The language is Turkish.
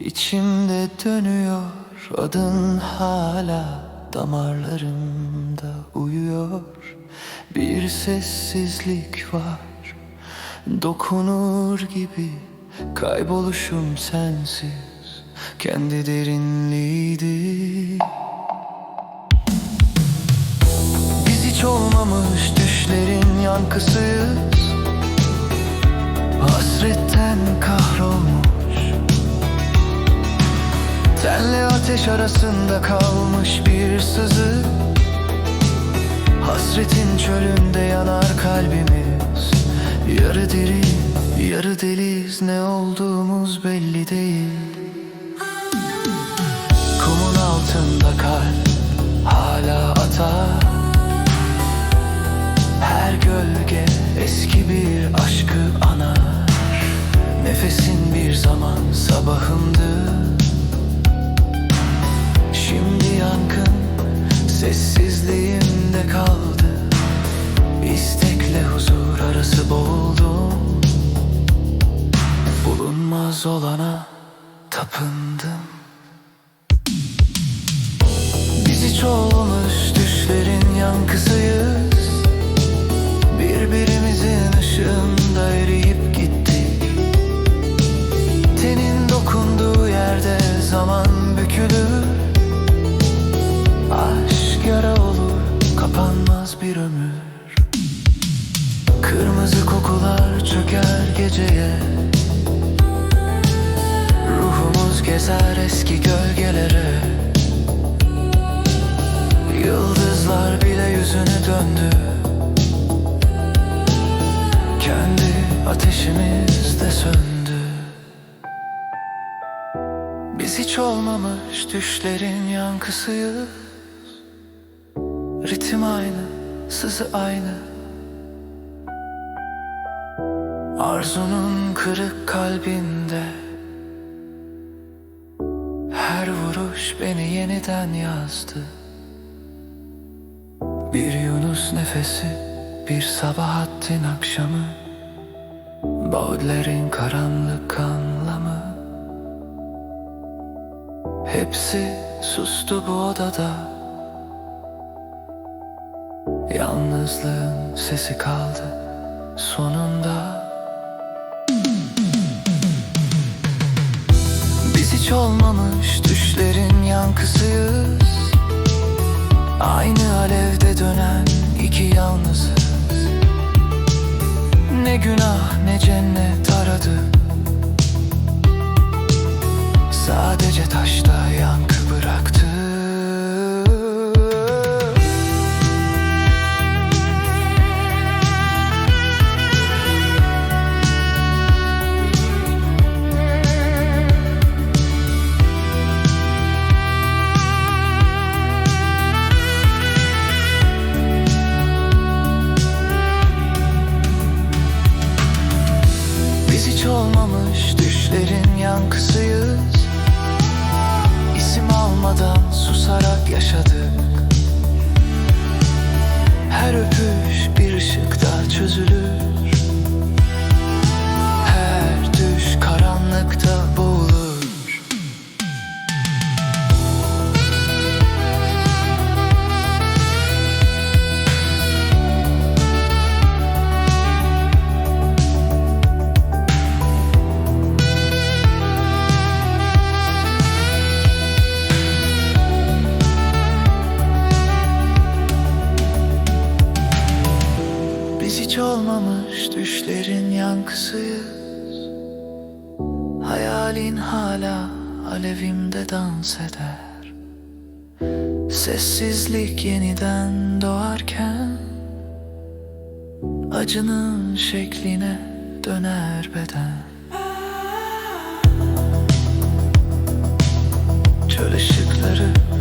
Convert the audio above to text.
içimde dönüyor. Adın hala damarlarımda uyuyor. Bir sessizlik var. Dokunur gibi kayboluşum sensiz. Kendi derinliğiydi. Biz hiç olmamış düşlerin yankısıyız Hasretten kahrolmuş. Tenle ateş arasında kalmış bir sızı. Hasretin çölünde yanar kalbimiz. Yarı diri, yarı deliz Ne olduğumuz belli değil. Kumun altında kalp hala atar Nefesin bir zaman sabahımdı Şimdi yankın sessizliğimde kaldı. İstekle huzur arası boğuldum Bulunmaz olana tapındım. Biz hiç olmamış düşlerin yankısıyız kapanmaz bir ömür. Kırmızı kokular çöker geceye. Ruhumuz gezer eski gölgelere. Yıldızlar bile yüzünü döndü. Kendi ateşimiz de söndü. Biz hiç olmamış düşlerin yankısıyız. Ritim aynı, sızı aynı. Arzunun kırık kalbinde. Her vuruş beni yeniden yazdı. Bir Yunus nefesi, bir Sabahattin akşamı. Baudelaire'in karanlık anlamı. Hepsi sustu bu odada Yalnızlığın sesi kaldı sonunda. Biz hiç olmamış düşlerin yankısıyız. Aynı alevde dönen iki yalnızız. Ne günah ne cennet aradım Sadece taşta yankı hiç olmamış düşlerin yankısıyız. İsim almadan susarak Biz hiç olmamış düşlerin yankısıyız. Hayalin hala alevimde dans eder. Sessizlik yeniden doğarken Acının şekline döner beden. Çöl ışıkları